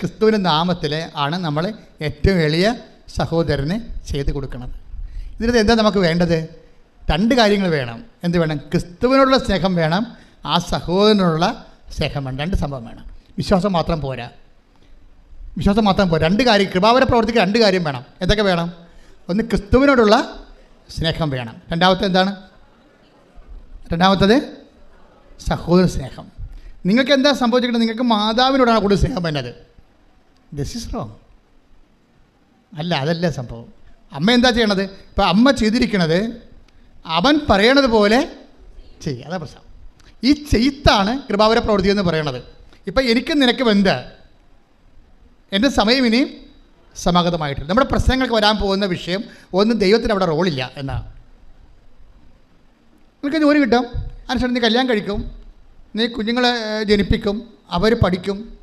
ക്രിസ്തുവിന്റെ നാമത്തിൽ ആണ് നമ്മൾ ഏറ്റവും എളിയ സഹോദരന് ചെയ്ത് കൊടുക്കുന്നത്. ഇതിനകത്ത് എന്താ നമുക്ക് വേണ്ടത്? രണ്ട് കാര്യങ്ങൾ വേണം. എന്ത് വേണം? ക്രിസ്തുവിനോടുള്ള സ്നേഹം വേണം ആ സഹോദരനോടുള്ള സ്നേഹം വേണം. രണ്ട് സംഭവം വേണം. വിശ്വാസം മാത്രം പോരാ. വിശ്വാസം മാത്രം പോരാ. രണ്ട് കാര്യം കൃപാവര പ്രവർത്തിക്ക് രണ്ട് കാര്യം വേണം. എന്തൊക്കെ വേണം? ഒന്ന് ക്രിസ്തുവിനോടുള്ള സ്നേഹം വേണം. രണ്ടാമത്തെ എന്താണ്? രണ്ടാമത്തത് സഹോദര സ്നേഹം. നിങ്ങൾക്ക് എന്താ സംഭവിച്ചിട്ടുണ്ടെങ്കിൽ നിങ്ങൾക്ക് മാതാവിനോടാണ് കൂടുതൽ സ്നേഹം വേണ്ടത്. ദിസ് ഇസ് റോങ് അല്ല അതല്ല സംഭവം. അമ്മ എന്താ ചെയ്യണത്? ഇപ്പം അമ്മ ചെയ്തിരിക്കണത് അവൻ പറയണത് പോലെ ചെയ്യുക അതാ പ്രശ്നം. ഈ ചെയ്ത്താണ് കൃപാവര പ്രവൃത്തി എന്ന് പറയണത്. ഇപ്പം എനിക്ക് നിനക്ക് വെന്ത്. എന്റെ സമയം ഇനിയും സമാഗതമായിട്ടില്ല. നമ്മുടെ പ്രശ്നങ്ങൾക്ക് വരാൻ പോകുന്ന വിഷയം ഒന്നും ദൈവത്തിന് അവിടെ റോളില്ല എന്നാണ് നിനക്ക് ജോലി കിട്ടും. അതിനുശേഷം നീ കല്യാണം കഴിക്കും. നീ കുഞ്ഞുങ്ങളെ ജനിപ്പിക്കും. അവർ പഠിക്കും.